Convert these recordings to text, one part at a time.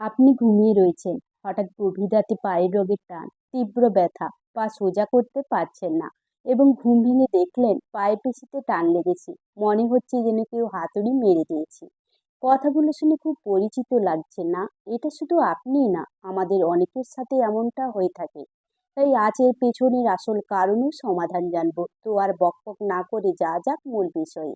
আপনি ঘুমিয়ে রয়েছেন। হঠাৎ গভীর রাতে পায়ের রোগের টান, তীব্র ব্যথা পা সোজা করতে পারছেন না এবং ঘুম ভেঙে দেখলেন পায়ের পেশিতে টান লেগেছে। মনে হচ্ছে যেন কেউ হাতুড়ি মেরে দিয়েছে। কথাগুলো শুনে খুব পরিচিত লাগছে না। এটা শুধু আপনিই না, আমাদের অনেকের সাথে এমনটা হয়ে থাকে। তাই আজ এর পেছনের আসল কারণ ও সমাধান জানব। তো আর বকবক না করে যা যাক মূল বিষয়ে।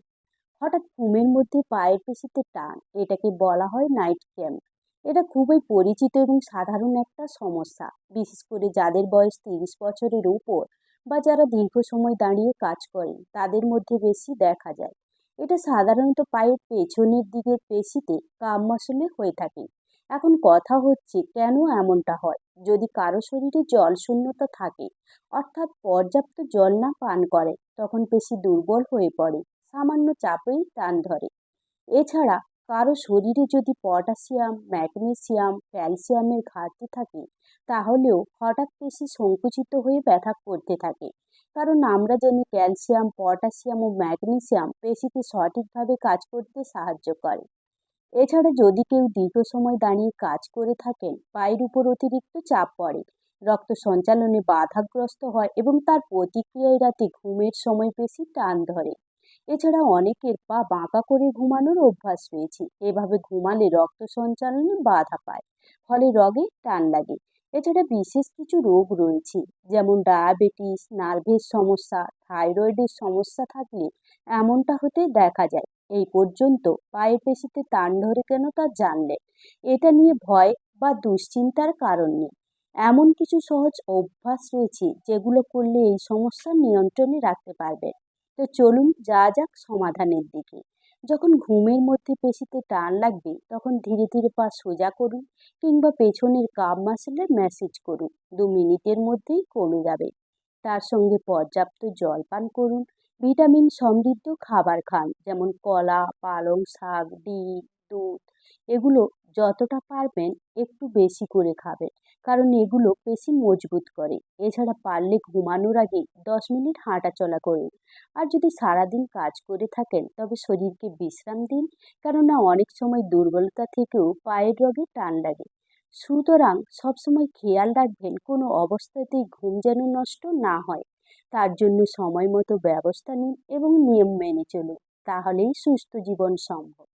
হঠাৎ ঘুমের মধ্যে পায়ের পেশিতে টান, এটাকে বলা হয় নাইট ক্র্যাম্প এটা খুবই পরিচিত এবং সাধারণ একটা সমস্যা। বিশেষ করে যাদের বয়স তিরিশ বছরের উপর বা যারা দীর্ঘ সময় দাঁড়িয়ে কাজ করেন, তাদের মধ্যে বেশি দেখা যায়। এটা সাধারণত পায়ের পেছনের দিকের পেশিতে কাম মাসলে হয়ে থাকে। এখন কথা হচ্ছে, কেন এমনটা হয়? যদি কারও শরীরে জল শূন্যতা থাকে, অর্থাৎ পর্যাপ্ত জল না পান করে, তখন পেশি দুর্বল হয়ে পড়ে, সামান্য চাপেই টান ধরে। এছাড়া কারও শরীরে যদি পটাশিয়াম, ম্যাগনেসিয়াম, ক্যালসিয়ামের ঘাটতি থাকে, তাহলেও হঠাৎ পেশি সংকুচিত হয়ে ব্যথা করতে থাকে। কারণ আমরা জানি ক্যালসিয়াম, পটাশিয়াম ও ম্যাগনেসিয়াম পেশিকে সঠিকভাবে কাজ করতে সাহায্য করে। এছাড়া যদি কেউ দীর্ঘ সময় দাঁড়িয়ে কাজ করে থাকেন, পায়ের উপর অতিরিক্ত চাপ পড়ে, রক্ত সঞ্চালনে বাধাগ্রস্ত হয় এবং তার প্রতিক্রিয়ায় রাতে ঘুমের সময় পেশি টান ধরে। এছাড়া অনেকের পা বাঁকা করে ঘুমানোর অভ্যাস রয়েছে। এভাবে ঘুমালে রক্ত সঞ্চালনে বাধা পায়, ফলে রগে টান লাগে। এছাড়া বিশেষ কিছু রোগ রয়েছে, যেমন ডায়াবেটিস, নার্ভের সমস্যা, থাইরয়েডের সমস্যা থাকলে এমনটা হতে দেখা যায়। এই পর্যন্ত পায়ের পেশিতে টান ধরে কেন তা জানলে? এটা নিয়ে ভয় বা দুশ্চিন্তার কারণ নেই। এমন কিছু সহজ অভ্যাস রয়েছে যেগুলো করলে এই সমস্যা নিয়ন্ত্রণে রাখতে পারবে। তো চলুন যা যাক সমাধানের দিকে। যখন ঘুমের মধ্যে পেশিতে টান লাগবে, তখন ধীরে ধীরে পা সোজা করুন কিংবা পেছনের কাপ মাসেলে ম্যাসেজ করুন। দু মিনিটের মধ্যেই কমে যাবে। তার সঙ্গে পর্যাপ্ত জল পান করুন। ভিটামিন সমৃদ্ধ খাবার খান, যেমন কলা, পালং শাক, ডিম, দুধ, এগুলো যতটা পারবেন একটু বেশি করে খাবেন। কারণ এগুলো পেশি মজবুত করে। এছাড়া পারলে ঘুমানোর আগে দশ মিনিট হাঁটা চলা করুন। আর যদি সারাদিন কাজ করে থাকেন, তবে শরীরকে বিশ্রাম দিন। কেননা অনেক সময় দুর্বলতা থেকেও পায়ের রগে টান লাগে। সুতরাং সবসময় খেয়াল রাখবেন কোনো অবস্থাতেই ঘুম যেন নষ্ট না হয়। তার জন্য সময় মতো ব্যবস্থা নিন এবং নিয়ম মেনে চলুন। তাহলেই সুস্থ জীবন সম্ভব।